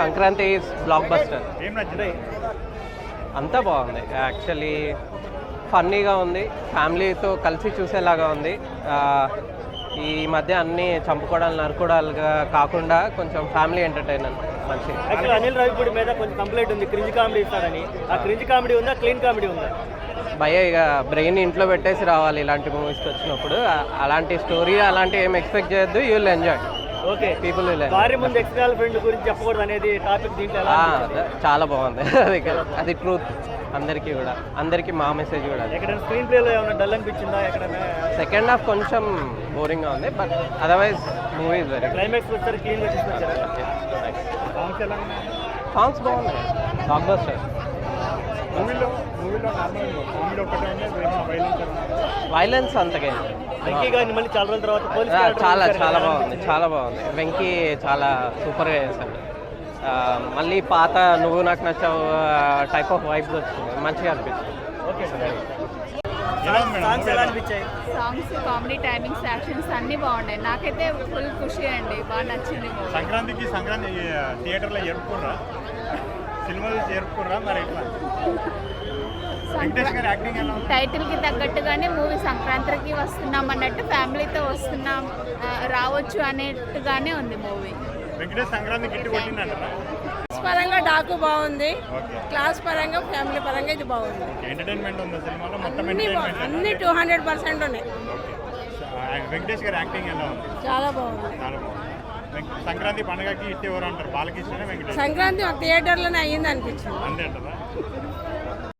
Sankranti block buster అంతా బాగుంది. Actually ఫన్నీగా ఉంది. ఫ్యామిలీతో కలిసి చూసేలాగా ఉంది. ఈ మధ్య అన్ని చంపుకోవడాలు నరుకోవడాలుగా కాకుండా కొంచెం ఫ్యామిలీ ఎంటర్టైనర్ మంచి. యాక్చువల్ అనిల్ రావిపూడి మీద కొంచెం కంప్లైంట్ ఉంది. క్రింజ్ కామెడీ ఇస్తారని. ఆ క్రింజ్ కామెడీ ఉందా? క్లీన్ కామెడీ ఉందా? భయ ఇక బ్రెయిన్ ఇంట్లో పెట్టేసి రావాలి ఇలాంటి మూవీస్కి వచ్చినప్పుడు. అలాంటి స్టోరీ అలాంటి ఏం ఎక్స్పెక్ట్ చేయొద్దు. You will enjoy okay people భార్య ముందు ఎక్స్ గర్ల్ ఫ్రెండ్ గురించి చెప్పకూడదు అనేది టాపిక్ దీంట్లో ఎలా అనిపించింది? చాలా బాగుంది. అది అది ట్రూత్ అందరికీ కూడా. అందరికీ మా మెసేజ్ కూడా అది. ఎక్కడైనా స్క్రీన్ ప్లేలో ఏమైనా డల్ అనిపించిందా ఎక్కడైనా? సెకండ్ హాఫ్ కొంచెం బోరింగ్గా ఉంది but otherwise movie is very climax వచ్చారు క్లీన్గా తీసుకొచ్చారా సాంగ్స్ ఎలా ఉన్నాయి? సాంగ్స్ బాగున్నాయి. బ్లాక్ బస్టర్ మూవీలో వైలెన్స్ అంతకే వెంకీ గారిని మళ్ళీ చాలా రోజుల తర్వాత చాలా. చాలా బాగుంది? చాలా బాగుంది. వెంకీ చాలా సూపర్గా చేశాడు. మళ్ళీ పాత నువ్వు నాకు నచ్చావు టైప్ ఆఫ్ వైబ్స్ వచ్చింది. మంచిగా అనిపించింది. Okay sir. ఎలా ఉంది మేడం? సాంగ్స్ ఎలా అనిపించాయి? సాంగ్స్ కామెడీ టైమింగ్స్ యాక్షన్స్ అన్నీ బాగున్నాయి. నాకైతే ఫుల్ ఖుషి అండి. బాగా నచ్చింది సంక్రాంతికి సంక్రాంతి థియేటర్లో జరుపుకుర్రా సినిమాలు జరుపుకుర్రా మరి ఎట్లా వెంకటేష్ గారి యాక్టింగ్ ఎలా ఉంది టైటిల్కి తగ్గట్టుగానే మూవీ సంక్రాంతికి వస్తున్నాం అన్నట్టు ఫ్యామిలీతో వస్తున్నాం రావచ్చు అనేట్టుగానే ఉంది మూవీ పరంగా డాకు బాగుంది. క్లాస్ పరంగా ఫ్యామిలీ పరంగా ఇది బాగుంది. ఓకే ఎంటర్టైన్మెంట్ ఉందా సినిమాలో? మొత్తం అన్ని బా- ఎంటర్టైన్మెంట్ అన్ని టూ హండ్రెడ్ పర్సెంట్ ఉన్నాయి. వెంకటేష్ గారి యాక్టింగ్ ఎలా ఉంది? చాలా బాగుంది. చాలా బాగుంది. వెంక- సంక్రాంతి పండుగకి ఇట్టి ఎవరు అంటారు? బాలకృష్ణ వెంకటేష్? సంక్రాంతి ఒక థియేటర్లోనే అయ్యింది అనిపించింది. అంతే